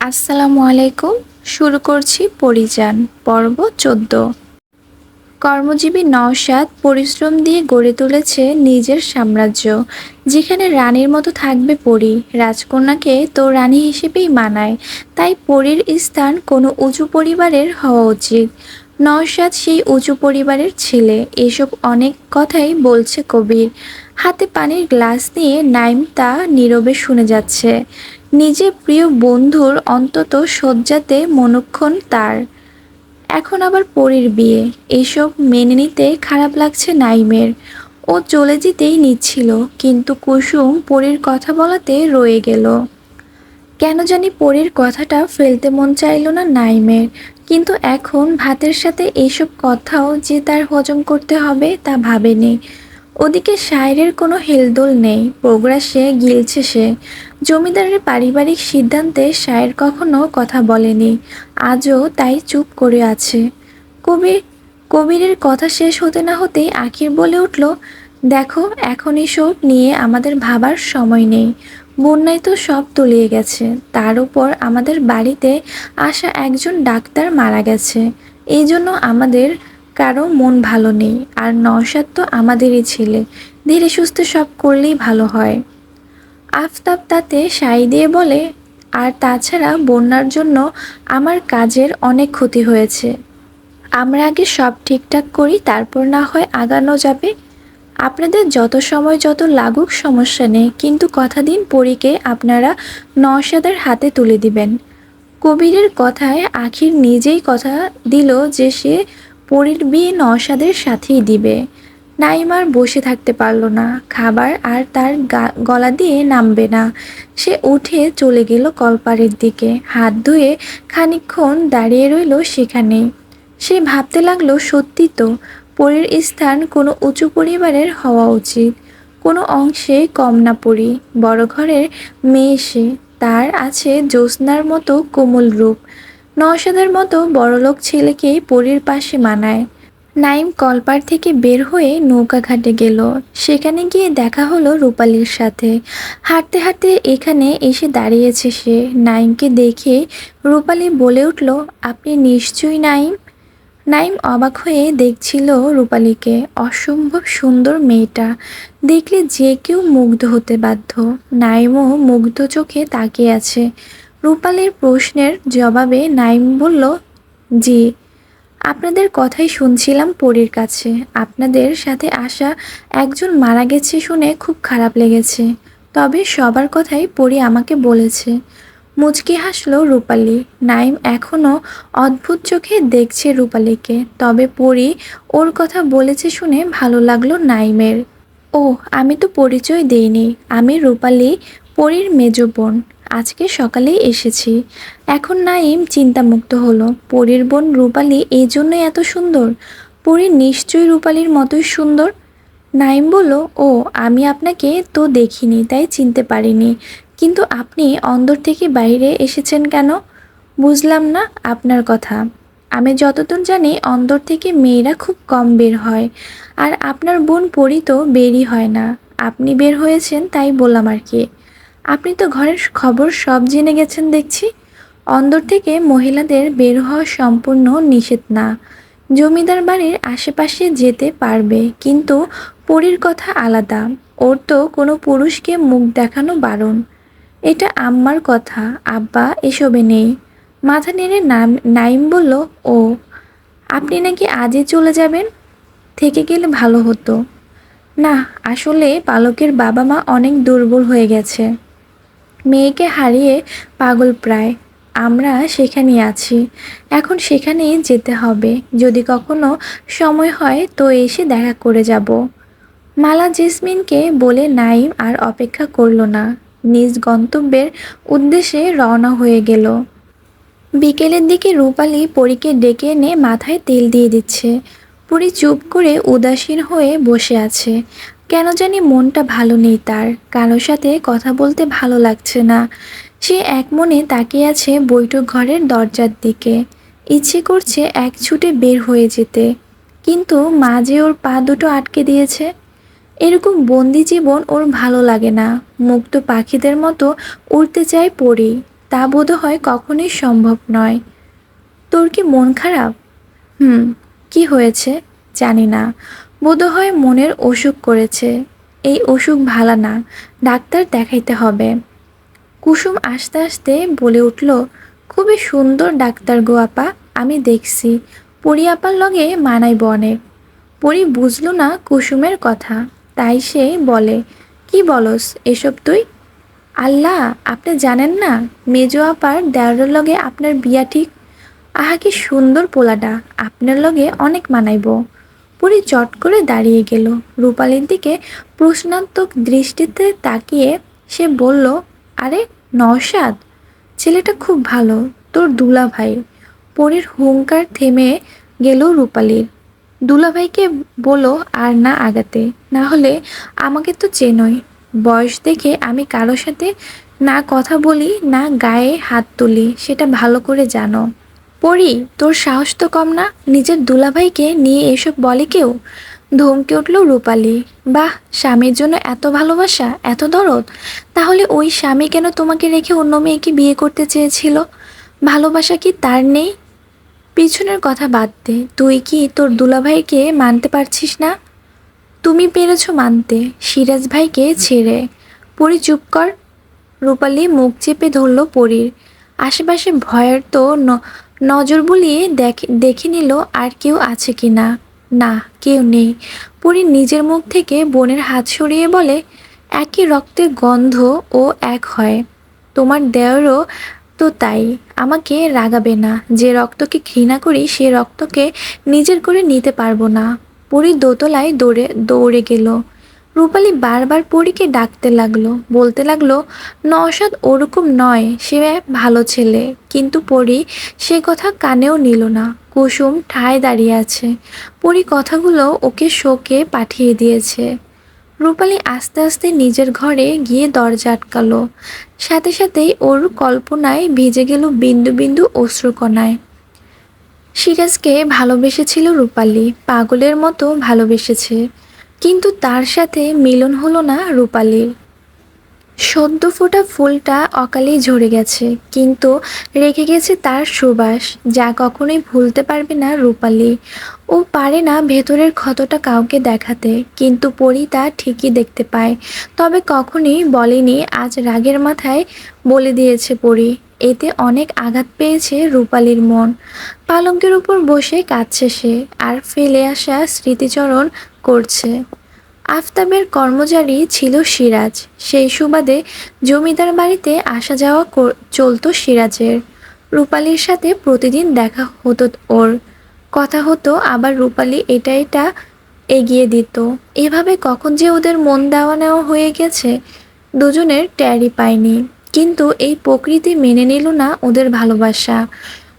আসসালামু আলাইকুম। শুরু করছি পরিযান, পর্ব চোদ্দ। কর্মজীবী নওশাদ পরিশ্রম দিয়ে গড়ে তুলেছে নিজের সাম্রাজ্য, যেখানে রানীর মতো থাকবে পরী। রাজকন্যাকে তো রানী হিসেবেই মানায়, তাই পরীর স্থান কোনো উঁচু পরিবারের হওয়া উচিত। নওশাদ সেই উঁচু পরিবারের ছেলে, এসব অনেক কথাই বলছে কবির। হাতে পানির গ্লাস নিয়ে নাইম তা নীরবে শুনে যাচ্ছে। নিজের প্রিয় বন্ধুর অন্তত শয্যাতে মনক্ষণ তার। এখন আবার পরীর বিয়ে। এসব মেনে নিতে খারাপ লাগছে নাইমের। ও চলে যেতেই নিচ্ছিল, কিন্তু কুসুম পরীর কথা বলাতে রয়ে গেল। কেন জানি পরীর কথাটা ফেলতে মন চাইল না নাইমের, কিন্তু এখন ভাতের সাথে এইসব কথাও যে তার হজম করতে হবে তা ভাবেনি। ওদিকে শায়ের কোনো হেলদোল নেই প্রোগ্রাসে গিলছে সে। জমিদারের পারিবারিক সিদ্ধান্তে শায়ের কখনো কথা বলেনি, আজও তাই চুপ করে আছে। কবির কবিরের কথা শেষ হতে না হতেই আখির বলে উঠল, দেখো, এখন এসব নিয়ে আমাদের ভাবার সময় নেই। বন্যায় তো সব তলিয়ে গেছে, তার উপর আমাদের বাড়িতে আসা একজন ডাক্তার মারা গেছে। এই জন্য আমাদের কারও মন ভালো নেই, আর নওশাদ তো আমাদেরই ছেলে। ধীরে সুস্থে সব করলেই ভালো হয়। আফতাব তাতে সাই দিয়ে বলে, আর তাছাড়া বন্যার জন্য আমার কাজের অনেক ক্ষতি হয়েছে। আমরা আগে সব ঠিকঠাক করি, তারপর না হয় আগানো যাবে। আপনাদের যত সময় যত লাগুক, সমস্যা নেই। কিন্তু কথা দিন পরীকে আপনারা নওশাদের হাতে তুলে দিবেন। কবিরের কথায় আখির নিজেই কথা দিল যে সে পরীর বিয়ে নওশাদের সাথেই দিবে। নাইমার বসে থাকতে পারল না। খাবার আর তার গলা দিয়ে নামবে না। সে উঠে চলে গেল কলপারের দিকে। হাত ধুয়ে খানিক্ষণ দাঁড়িয়ে রইল সেখানে। সে ভাবতে লাগল, সত্যি তো, পরীর স্থান কোনো উঁচু পরিবারের হওয়া উচিত। কোনো অংশে কম না পড়ি বড় ঘরের মেয়ে সে। তার আছে জ্যোৎস্নার মতো কোমল রূপ। নওশাদের মতো বড়লোক ছেলেকে পরীর পাশে মানায়। নাইম কলপার থেকে বের হয়ে নৌকা ঘাটে গেল। সেখানে গিয়ে দেখা হলো রূপালির সাথে। হাঁটতে হাঁটতে এখানে এসে দাঁড়িয়েছে সে। নাইমকে দেখে রূপালি বলে উঠল, আপনি নিশ্চয়ই নাইম? নাইম অবাক হয়ে দেখছিল রূপালীকে। অসম্ভব সুন্দর মেয়েটা। দেখলে যে কেউ মুগ্ধ হতে বাধ্য। নাইমও মুগ্ধ চোখে তাকিয়ে আছে। রূপালীর প্রশ্নের জবাবে নাইম বলল, জি, আপনাদের কথাই শুনছিলাম পরীর কাছে। আপনাদের সাথে আসা একজন মারা গেছে শুনে খুব খারাপ লেগেছে। তবে সবার কথাই পরী আমাকে বলেছে। মুচকি হাসলো রূপালী। নাইম এখনও অদ্ভুত চোখে দেখছে রূপালীকে। তবে পরী ওর কথা বলেছে শুনে ভালো লাগল নাইমের ও আমি তো পরিচয় দেইনি। আমি রূপালী, পরীর মেজ বোন। আজকে সকালেই এসেছি। এখন নাইম চিন্তামুক্ত হলো। পরীর বোন রূপালি এই জন্যই এত সুন্দর। পরী নিশ্চয়ই রূপালির মতোই সুন্দর। নাইম বলল, ও, আমি আপনাকে তো দেখিনি, তাই চিনতে পারিনি। কিন্তু আপনি অন্দর থেকে বাইরে এসেছেন কেন? বুঝলাম না আপনার কথা। আমি যতদূর জানি অন্দর থেকে মেয়েরা খুব কম বের হয়। আর আপনার বোন পরি তো বেরই হয় না। আপনি বের হয়েছেন, তাই বললাম আর কি। আপনি তো ঘরের খবর সব জেনে গেছেন দেখছি। অন্দর থেকে মহিলাদের বের হওয়া সম্পূর্ণ নিষেধ না। জমিদার বাড়ির আশেপাশে যেতে পারবে, কিন্তু পরীর কথা আলাদা। ওর তো কোনো পুরুষকে মুখ দেখানো বারণ। এটা আম্মার কথা, আব্বা এসবে নেই। মাথা নেড়ে নাম, নাইম বলল, ও, আপনি নাকি আজই চলে যাবেন? থেকে গেলে ভালো হতো। না, আসলে পালকের বাবা মা অনেক দুর্বল হয়ে গেছে। মেয়েকে হারিয়ে পাগল প্রায়। আমরা সেখানেই আছি। এখন সেখানেই যেতে হবে। যদি কখনো সময় হয় তো এসে দেখা করে যাব। মালা জেসমিনকে বলে নাইম আর অপেক্ষা করল না। নিজ গন্তব্যের উদ্দেশ্যে রওনা হয়ে গেল। বিকেলের দিকে রূপালী পরীকে ডেকে এনে মাথায় তেল দিয়ে দিচ্ছে। পুরী চুপ করে উদাসীন হয়ে বসে আছে। কেন জানি মনটা ভালো নেই তার। কারোর সাথে কথা বলতে ভালো লাগছে না। সে এক মনে তাকিয়ে আছে বৈঠক ঘরের দরজার দিকে। ইচ্ছে করছে এক ছুটে বের হয়ে যেতে। কিন্তু মা যে ওর পা দুটো আটকে দিয়েছে, এরকম বন্দি জীবন ওর ভালো লাগে না। মুক্ত পাখিদের মতো উড়তে চায় পড়ি তা বোধহয় কখনোই সম্ভব নয়। তোর কি মন খারাপ? হুম, কি হয়েছে? জানি না। বোধহয় মনের অসুখ করেছে। এই অসুখ ভালো না, ডাক্তার দেখাইতে হবে। কুসুম আস্তে আস্তে বলে উঠল, খুবই সুন্দর ডাক্তার গো আপা, আমি দেখছি। পরি আপার লগে মানাইব অনেক পরি বুঝলো না কুসুমের কথা। তাই সে বলে, কি বলস, এসব তুই? আল্লাহ, আপনি জানেন না, মেজো আপার দেওয়ারের লগে আপনার বিয়া ঠিক? আহা, কি সুন্দর পোলাটা আপনার লগে অনেক মানাইব। পরি চট করে দাঁড়িয়ে গেল। রূপালীর দিকে প্রশ্নাত্মক দৃষ্টিতে তাকিয়ে সে বলল, আরে নওশাদ, ছেলেটা খুব ভালো, তোর দুলা ভাই পরীর হুঙ্কার থেমে গেল রূপালীর। দুলাভাইকে বলো আর না আগাতে, না হলে আমাকে তো চেনই। বয়স দেখে আমি কারোর সাথে না কথা বলি, না গায়ে হাত তুলি, সেটা ভালো করে জানো। পড়ি তোর সাহস তো কম না, নিজের দুলাভাইকে নিয়ে এসব বলে কেউ? ধমকে উঠল রূপালী। বাহ, স্বামীর জন্য এত ভালোবাসা, এত দরদ। তাহলে ওই স্বামী কেন তোমাকে রেখে অন্য মেয়েকে বিয়ে করতে চেয়েছিল? ভালোবাসা কি তার নেই? পিছনের কথা বাদ দে, তুই কি তোর দুলাভাইকে মানতে পারছিস না? তুমি পেরেছ মানতে, সিরাজ ভাইকে ছেড়ে। পরি, চুপ কর। রূপালী মুখ চেপে ধরল পরীর। আশেপাশে ভয়ের তো নজর বুলিয়ে দেখে নিল আর কেউ আছে কি না। না, কেউ নেই। পরি নিজের মুখ থেকে বোনের হাত সরিয়ে বলে, একই রক্তের গন্ধ ও এক হয়। তোমার দেওরও তো তাই, আমাকে রাগাবে না। যে রক্তকে ঘৃণা করি, সে রক্তকে নিজের করে নিতে পারব না। পরি দোতলায় দৌড়ে দৌড়ে গেল। রূপালী বারবার পরীকে ডাকতে লাগল, বলতে লাগল, নওশাদ ওরকম নয়, সে ভালো ছেলে। কিন্তু পরি সে কথা কানেও নিল না। কুসুম ঠায় দাঁড়িয়ে আছে। পরি কথাগুলো ওকে শোকে পাঠিয়ে দিয়েছে। রূপালি আস্তে আস্তে নিজের ঘরে গিয়ে দরজা আটকালো। সাথে সাথেই ওর কল্পনায় ভিজে গেল বিন্দু বিন্দু অশ্রুকণায়। সিরাজকে ভালোবেসেছিল রূপালি, পাগলের মতো ভালোবেসেছে। কিন্তু তার সাথে মিলন হলো না রূপালীর। সদ্য ফোটা ফুলটা অকালেই ঝরে গেছে, কিন্তু রেখে গেছে তার সুবাস, যা কখনোই ভুলতে পারবে না রূপালী। ও পারে না ভেতরের ক্ষতটা কাউকে দেখাতে, কিন্তু পরি তা ঠিকই দেখতে পায়। তবে কখনোই বলেনি আজ রাগের মাথায় বলে দিয়েছে পরি। এতে অনেক আঘাত পেয়েছে রূপালির মন। পালঙ্কের উপর বসে কাঁদছে সে, আর ফেলে আসা স্মৃতিচরণ করছে। আফতাবের কর্মচারী ছিল সিরাজ। সেই সুবাদে জমিদার বাড়িতে আসা যাওয়া চলতো সিরাজের। রূপালীর সাথে প্রতিদিন দেখা হতো ওর। কথা হতো আবার রূপালি এটা এটা এগিয়ে দিত। এভাবে কখন যে ওদের মন দেওয়া নেওয়া হয়ে গেছে, দুজনের ট্যারি পায়নি। কিন্তু এই প্রকৃতি মেনে নিল না ওদের ভালোবাসা।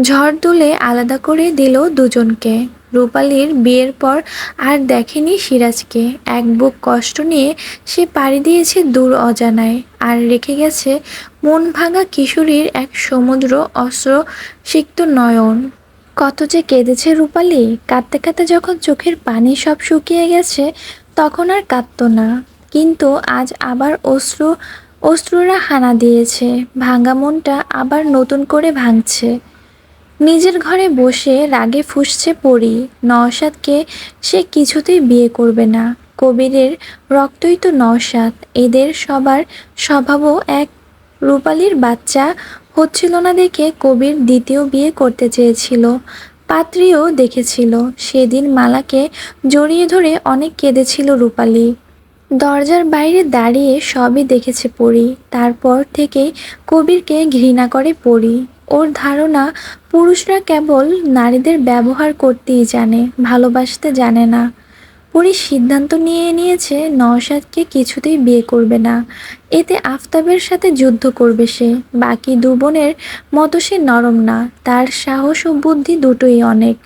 ঝড় তুলে আলাদা করে দিল দুজনকে। রূপালীর বিয়ের পর আর দেখেনি সিরাজকে। এক বুক কষ্ট নিয়ে সে পাড়ি দিয়েছে দূর অজানায় আর রেখে গেছে মন ভাঙা কিশোরীর এক সমুদ্র অস্ত্র সিক্ত নয়ন। কত যে কেঁদেছে রূপালী, কাঁদতে কাঁদতে যখন চোখের পানি সব শুকিয়ে গেছে, তখন আর কাঁদতো না। কিন্তু আজ আবার অশ্রু অশ্রুরা হানা দিয়েছে ভাঙা মনটা আবার নতুন করে ভাঙছে। নিজের ঘরে বসে রাগে ফুসছে পড়ি নওশাদকে সে কিছুতেই বিয়ে করবে না। কবিরের রক্তই তো নওশাদ। এদের সবার স্বভাবও এক। রূপালীর বাচ্চা হচ্ছিল না দেখে কবির দ্বিতীয় বিয়ে করতে চেয়েছিল। পাত্রীও দেখেছিল। সেদিন মালাকে জড়িয়ে ধরে অনেক কেঁদেছিল রূপালী। দরজার বাইরে দাঁড়িয়ে সবই দেখেছে পড়ি তারপর থেকেই কবিরকে ঘৃণা করে পড়ি ওর ধারণা, পুরুষরা কেবল নারীদের ব্যবহার করতেই জানে, ভালোবাসতে জানে না। পরি সিদ্ধান্ত নিয়ে নিয়েছে, নওশাদকে কিছুতেই বিয়ে করবে না। এতে আফতাবের সাথে যুদ্ধ করবে সে। বাকি দু বোনের মতো সে নরম না, তার সাহস ও বুদ্ধি দুটোই অনেক।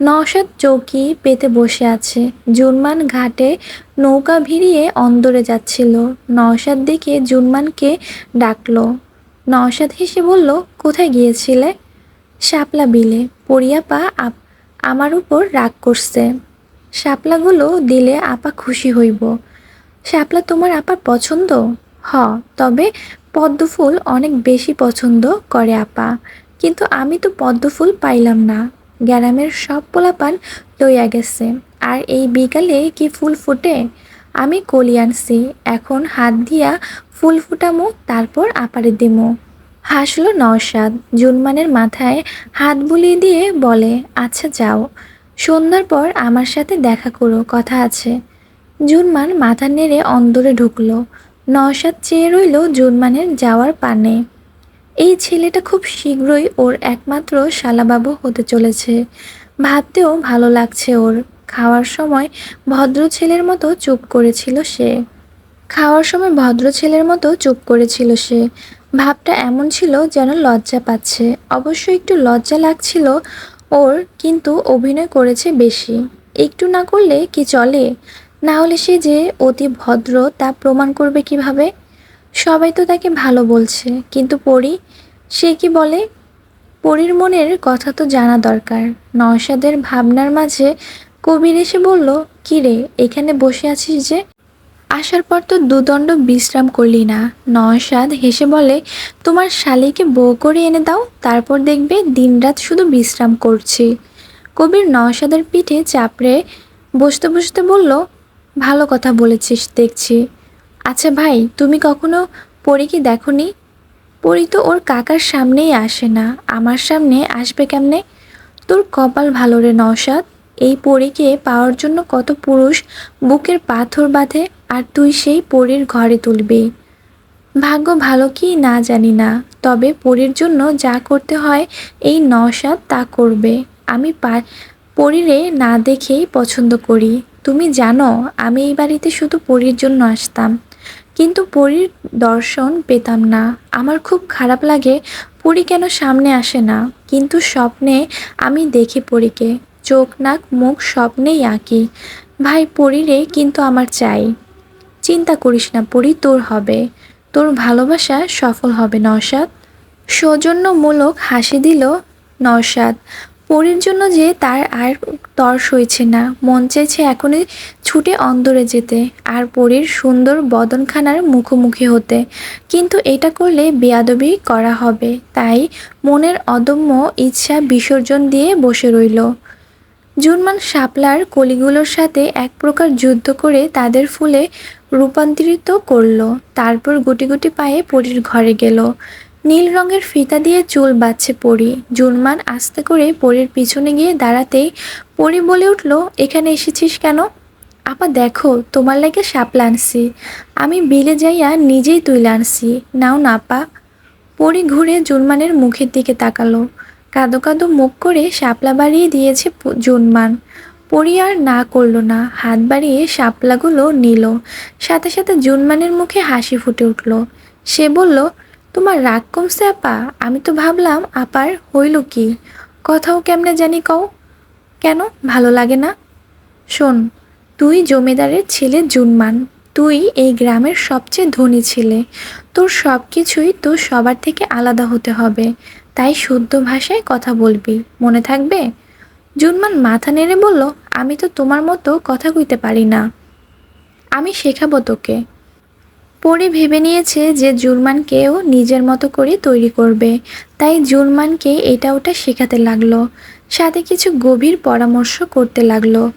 নওশাদ চৌকি পেতে বসে আছে। জুনমান ঘাটে নৌকা ভিড়িয়ে অন্দরে যাচ্ছিল। নওশাদ দেখে জুনমানকে ডাকলো নওশাদ হেসে বলল, কোথায় গিয়েছিলে? শাপলা বিলে। পরিয়াপা আপ, আমার উপর রাগ করছে। শাপলাগুলো দিলে আপা খুশি হইব। শাপলা, তোমার আপার পছন্দ? হ, তবে পদ্ম ফুল অনেক বেশি পছন্দ করে আপা। কিন্তু আমি তো পদ্ম ফুল পাইলাম না। গ্রামের সব পোলাপান লইয়া গেছে। আর এই বিকালে কি ফুল ফুটে? আমি কলি আনছি, এখন হাত দিয়া ফুল ফুটামো, তারপর আপারে দিমো। হাসলো নওশাদ, জুনমানের মাথায় হাত বুলিয়ে দিয়ে বলে আচ্ছা যাও। সন্ধ্যার পর আমার সাথে দেখা করো, কথা আছে। জুনমান মাথা নেড়ে অন্দরে ঢুকলো। নওশাদ চেয়ে রইল জুনমানের যাওয়ার পানে। এই ছেলেটা খুব শীঘ্রই ওর একমাত্র শালাবাবু হতে চলেছে। ভাবতেও ভালো লাগছে ওর। খাওয়ার সময় ভদ্র ছেলের মতো চুপ করেছিল সে। খাওয়ার সময় ভদ্র ছেলের মতো চুপ করেছিল সে। ভাবটা এমন ছিল যেন লজ্জা পাচ্ছে। অবশ্য একটু লজ্জা লাগছিল ওর, কিন্তু অভিনয় করেছে বেশি। একটু না করলে কি চলে? না হলে সে যে অতি ভদ্র তা প্রমাণ করবে কীভাবে? সবাই তো তাকে ভালো বলছে, কিন্তু পরি? সে কি বলে? পরীর মনের কথা তো জানা দরকার। নওশাদের ভাবনার মাঝে কবির এসে বলল, কি রে, এখানে বসে আছিস যে? আসার পর তো দুদণ্ড বিশ্রাম করলি না। নওশাদ হেসে বলে, তোমার শালিকে বউ করে এনে দাও, তারপর দেখবে দিনরাত শুধু বিশ্রাম করছি। কবির নওশাদের পিঠে চাপড়ে বসতে বসতে বলল, ভালো কথা বলেছিস, দেখছি। আচ্ছা ভাই, তুমি কখনো পরীকে দেখনি? পরী তো ওর কাকার সামনেই আসে না। আমার সামনে আসবে কেমনে? তোর কপাল ভালো রে নওশাদ। এই পরীকে পাওয়ার জন্য কত পুরুষ বুকের পাথর বাঁধে আর তুই সেই পরীর ঘরে তুলবি? ভাগ্য ভালো কি না জানি না, তবে পরীর জন্য যা করতে হয় এই নওশাদ তা করবে। আমি পরীরে না দেখেই পছন্দ করি। তুমি জানো, আমি এই বাড়িতে শুধু পরীর জন্য আসতাম। কিন্তু পরীর দর্শন পেতাম না। আমার খুব খারাপ লাগে পরী কেন সামনে আসে না। কিন্তু স্বপ্নে আমি দেখি পরীকে। চোখ, নাক, মুখ স্বপ্নেই আঁকি। ভাই পরীরে কিন্তু আমার চাই। চিন্তা করিস না পরী তোর হবে। তোর ভালোবাসা সফল হবে, নওশাদ। সৌজন্যমূলক হাসি দিল নওশাদ। পরীর জন্য যে তার আর তর সইছে না। মন চাইছে এখনই ছুটে অন্দরে যেতে আর পরীর সুন্দর বদনখানার মুখোমুখি হতে। কিন্তু এটা করলে বেয়াদবি করা হবে। তাই মনের অদম্য ইচ্ছা বিসর্জন দিয়ে বসে রইল। জুনমান শাপলার কলিগুলোর সাথে এক প্রকার যুদ্ধ করে তাদের ফুলে রূপান্তরিত করল। তারপর গুটি গুটি পায়ে পরীর ঘরে গেল। নীল রঙের ফিতা দিয়ে চুল বাঁধছে পরি। জুনমান আস্তে করে পরীর পিছনে গিয়ে দাঁড়াতেই পরি বলে উঠল, এখানে এসেছিস কেন? আপা, দেখো, তোমার লাগে শাপলা আনছি। আমি বিলে যাইয়া নিজেই তুলে আনছি। নাও না, আপা। পরি ঘুরে জুনমানের মুখের দিকে তাকালো। কাদো কাদো মুখ করে শাপলা বাড়িয়ে দিয়েছে জুনমান। পরি আর না করল না, হাত বাড়িয়ে শাপলাগুলো নিল। সাথে সাথে জুনমানের মুখে হাসি ফুটে উঠল। সে বলল, তোমার রাগ কমছে আপা, আমি তো ভাবলাম আপার হইল কি? কথাও কেমনে জানি কও? কেন? ভালো লাগে না? শোন, তুই জমিদারের ছেলে জুনমান। তুই এই গ্রামের সবচেয়ে ধনী ছেলে। তোর সব কিছুই তোর সবার থেকে আলাদা হতে হবে। তাই শুদ্ধ ভাষায় কথা বলবি, মনে থাকবে? জুনমান মাথা নেড়ে বলল, আমি তো তোমার মতো কথা কইতে পারি না। আমি শেখাবো তোকে। পরে ভেবে নিয়েছে যে জুরমানকেও নিজের মতো করে তৈরি করবে। তাই জুরমানকে এটা ওটা শেখাতে লাগল। সাথে কিছু গভীর পরামর্শ করতে লাগল।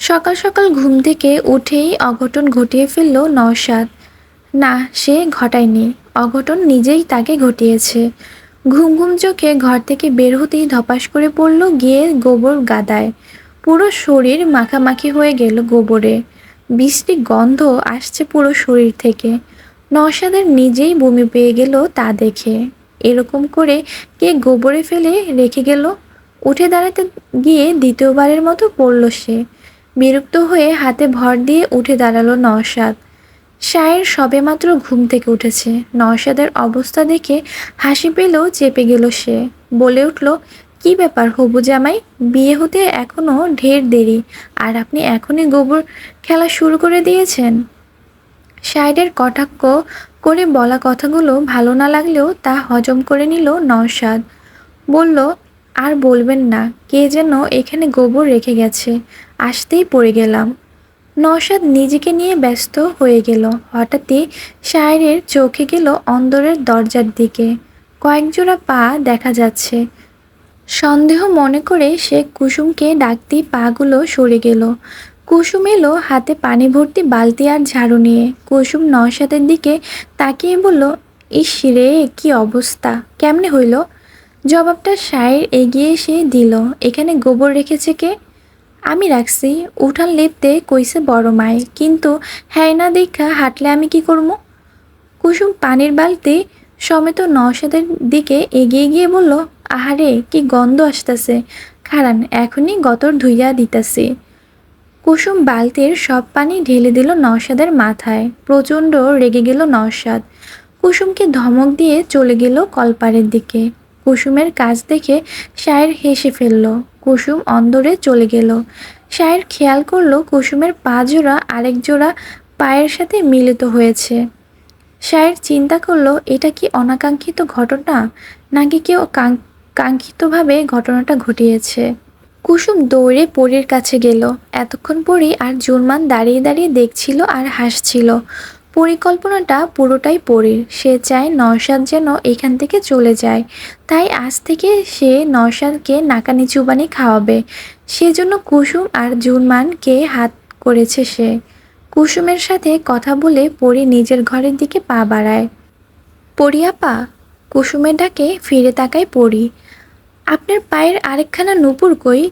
সকাল সকাল ঘুম থেকে উঠেই অঘটন ঘটিয়ে ফেলল নওশাদ। না, সে ঘটায়নি। অঘটন নিজেই তাকে ঘটিয়েছে। ঘুম ঘুম চোখে ঘর থেকে বের হতেই ধপাস করে পড়ল গিয়ে গোবর গাদায়। পুরো শরীর মাখামাখি হয়ে গেল গোবরে। বৃষ্টি গন্ধ আসছে পুরো শরীর থেকে। নওশাদের নিজেই বমি পেয়ে গেল তা দেখে। এরকম করে কে গোবরে ফেলে রেখে গেল? উঠে দাঁড়াতে গিয়ে দ্বিতীয়বারের মতো পড়ল সে। বিরক্ত হয়ে হাতে ভর দিয়ে উঠে দাঁড়াল নওশাদ। শায়ের সবেমাত্র ঘুম থেকে উঠেছে। নওশাদের অবস্থা দেখে হাসি পেলেও চেপে গেল সে। বলে উঠল, কি ব্যাপার হবু জামাই? বিয়ে হতে এখনও ঢের দেরি। আর আপনি এখনই গোবর খেলা শুরু করে দিয়েছেন? শায়ের কটাক্ষ করে বলা কথাগুলো ভালো না লাগলেও তা হজম করে নিল নওশাদ। বলল, আর বলবেন না, কে যেন এখানে গোবর রেখে গেছে। আসতেই পড়ে গেলাম। নওশাদ নিজেকে নিয়ে ব্যস্ত হয়ে গেল। হঠাৎই শায়েরের চোখে গেল অন্দরের দরজার দিকে। কয়েকজোড়া পা দেখা যাচ্ছে। সন্দেহ মনে করে সে কুসুমকে ডাকতেই পাগুলো সরে গেল। কুসুম এলো হাতে পানি ভর্তি বালতি আর ঝাড়ু নিয়ে। কুসুম নওশাদের দিকে তাকিয়ে বলল, ইস রে, কি অবস্থা? কেমনে হইল? জবাবটা শায়ের এগিয়ে এসে দিল, এখানে গোবর রেখেছে কে? আমি রাখছি। উঠান লেপতে কইছে বড় মায় কিন্তু হ্যাঁ না দেখা, হাঁটলে আমি কি করব কুসুম পানির বালতি সমেত নওশাদের দিকে এগিয়ে গিয়ে বলল, আহারে, কি গন্ধ আসতেছে। খারান, এখনই গতর ধুইয়া দিতাছি। কুসুম বালতির সব পানি ঢেলে দিল নওশাদের মাথায়। প্রচণ্ড রেগে গেল নওশাদ। কুসুমকে ধমক দিয়ে চলে গেল কলপারের দিকে। কুসুমের কাজ দেখে শায়ের হেসে ফেলল। কুসুম অন্দরে চলে গেল। শায়ের খেয়াল করল কুসুমের পা জোড়া আরেক জোড়া পায়ের সাথে মিলিত হয়েছে। শায়ের চিন্তা করল, এটা কি অনাকাঙ্ক্ষিত ঘটনা? নাকি কেউ কাঙ্ক- কাঙ্ক্ষিতভাবে ঘটনাটা ঘটিয়েছে? কুসুম দৌড়ে পরীর কাছে গেল। এতক্ষণ পরী আর জুরমান দাঁড়িয়ে দাঁড়িয়ে দেখছিল আর হাসছিল। পরিকল্পনাটা পুরোটাই পরীর। সে চায় নওশাদ যেন এখান থেকে চলে যায়। তাই আজ থেকে সে নওশাদকে নাকানি চুবানি খাওয়াবে। সেজন্য কুসুম আর জুনমানকে হাত করেছে সে। কুসুমের সাথে কথা বলে পরি নিজের ঘরের দিকে পা বাড়ায়। পরিয়াপা, কুসুমের ডাকে ফিরে তাকায় পড়ি আপনার পায়ের আরেকখানা নুপুর কই?